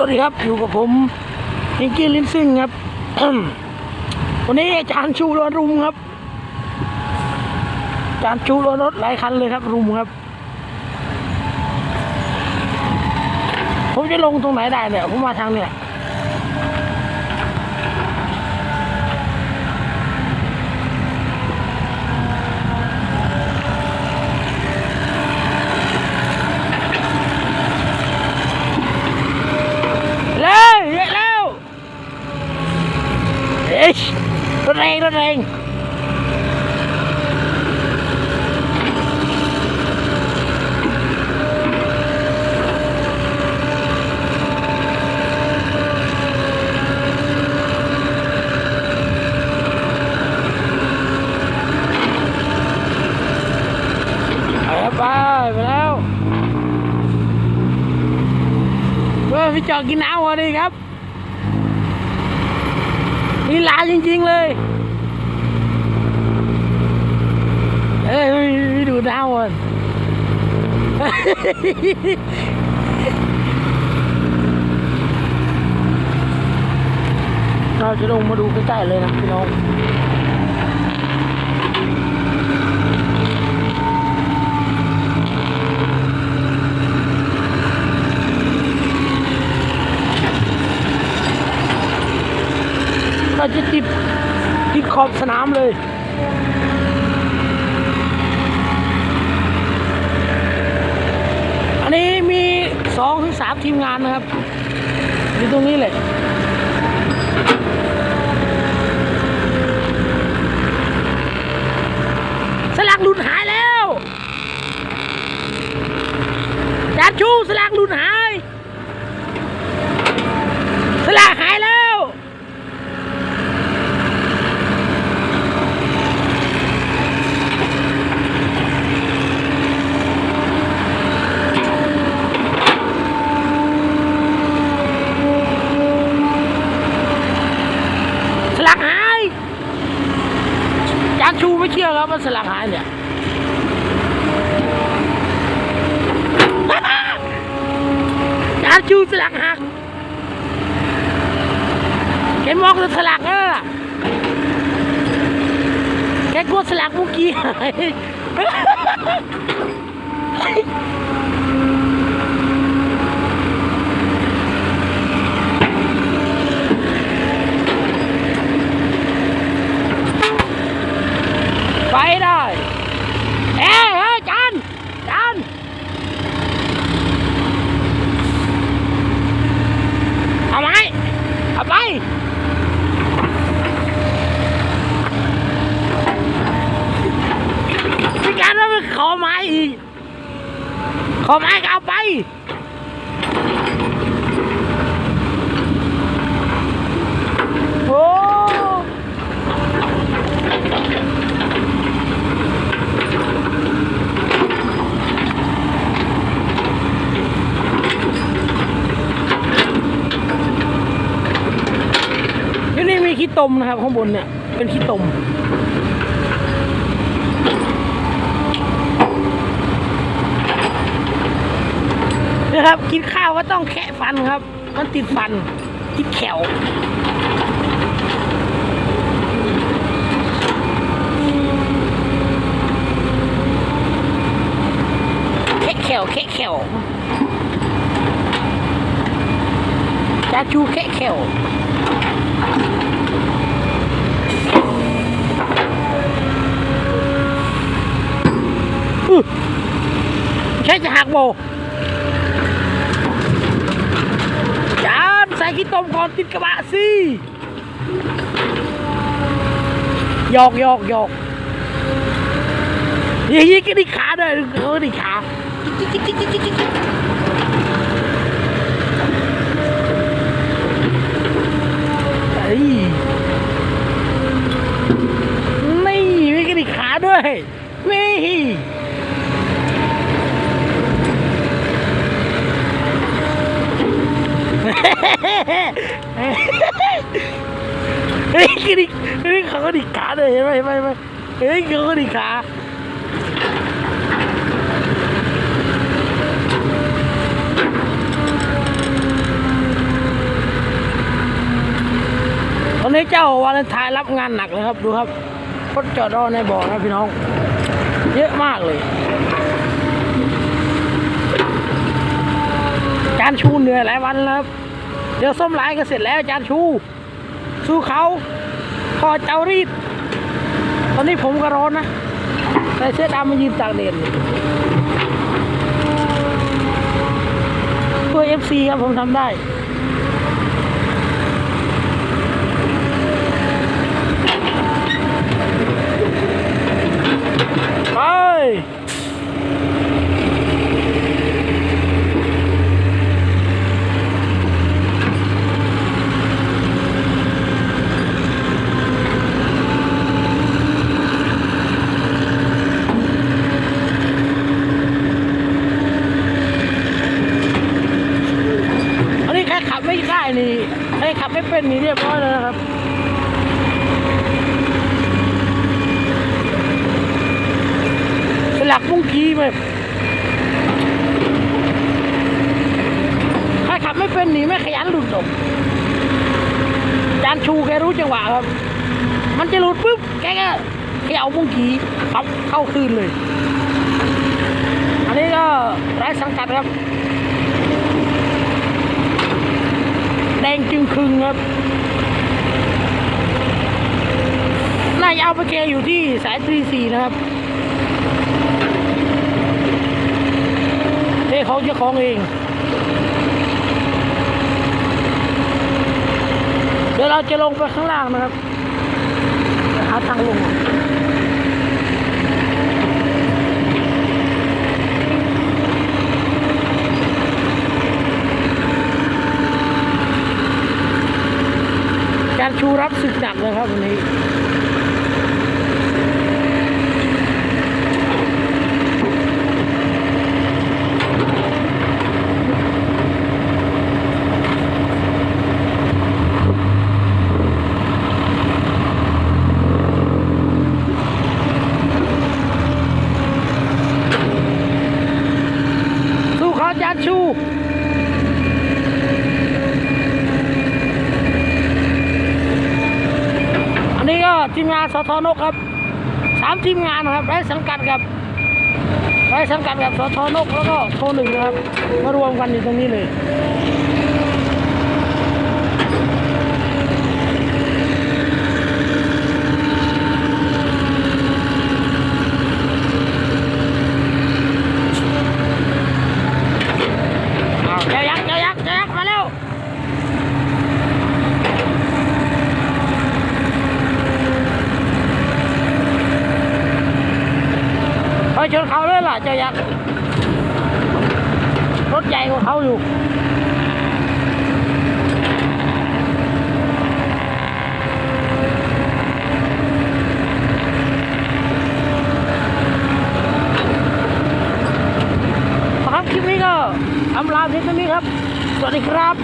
วัสดีครับ อยู่กับผมยิงกี้ลินซิ่งครับ วันนี้อาจารย์ชูรถรุมครับอาจารย์ชูรถรถหลายคันเลยครับ รุมครับ ผมจะลงตรงไหนได้เนี่ย ผมมาทางเนี่ยเร็วเยอะแล้วเอ้ย รงรถแรงไปไปแล้วเฮ้ยพี่จอกกินน้ำพอดีครับนี่ลาจริง ๆ เลย เอ้ยูดาวอะเราจะลงมาดูใกล้ๆเลยนะพี่น้องเราจะติดติดขอบสนามเลย อันนี้มีสองถึงสามทีมงานนะครับ อยู่ตรงนี้เลยสลักหลุดหายแล้วจานชูสลักหลุดหาย สลักหายแล้ว สลักหายจานชูไม่เชื่อครับว่า สลักหายเนี่ยจานชูสลักหักแกมองสลักเออแกกลัวสลักเมื่อกี้หายไปได้ เอ้ยเฮ้ยจานจานเอาไหมเอาไป พี่การว่ามันขอไม้อีก ขอไม้ก็เอาไป โอ้ที่นี่มีขี้ตมนะครับ ข้างบนเนี่ย เป็นขี้ตม นะครับ กินข้าวก็ต้องแคะฟันครับ มันติดฟัน ติดแขวแคะแขวแคะแขวจาจูแคะแขวใช่จะหักโบ จานใส่ขี้ต้มก่อนติดกระบะสิหยอกหยอกหยอกยี่ยี่ก็ดีขาด้วยเออดีขาจิ๊กจิ๊กจิ๊กจิ๊กจิ๊กจิ๊กเฮ้ยนี่มีกระดิขาด้วยนี่ กินอีกเฮ้ยเขาก็ดิขาเลยเห็นไหมเห็ไหมเฮ้ยเขาก็ดิขาตอนนี้เจ้าวาเลนไทน์รับงานหนักเลยครับดูครับรถจอดรอในบ่อนะพี่น้อง เยอะมากเลยจานชูเหนื่อยหลายวันแล้วเดี๋ยวส้มลายก็เสร็จแล้วจานชู สู้เขา พอเจ้ารีด ตอนนี้ผมก็ร้อนนะใส่เสื้อดำมายืนตากแดดอยู่เพื่อเอฟซีครับผมทำได้ ไปอันนี้ใครขับไม่ได้นี่ใคร ขับไม่เป็นนี่เรียบร้อยเลยนะครับสลักมุ้งกี้แบบใครขับไม่เป็นหนีไม่ขยันหลุดหรอกจานชูแกรู้จังหวะครับ มันจะหลุดปุ๊บแกก็แกเอามุ้งกี้ขับเข้าคืนเลย อันนี้ก็ไร้สังกัดครับ แดงจึงครึงครับนาจะเอาไปแกอยู่ที่สายตรีสี่นะครับเฮ้เขาเจ้าของเอง เดี๋ยวเราจะลงไปข้างล่างนะครับ หาทางลง การชูรับศึกหนักเลยครับวันนี้สู้เขาจานชู นี้ก็ทีมงานสทนกครับสามทีมงานนะครับไร้สังกัดกับไร้สังกัดกับสทนกแล้วก็โทหนึ่งนะครับมารวมกันอยู่ตรงนี้เลย อ้าวเจ้ายักษ์เจ้ายักษ์เจ้ายักษ์มาแล้ว ไป ชนเขาเลยล่ะเจ้ายักษ์รถใหญ่กว่าเขาอยู่ครับคลิปนี้ก็อำลาเพียงเท่านี้ครับ สวัสดีครับ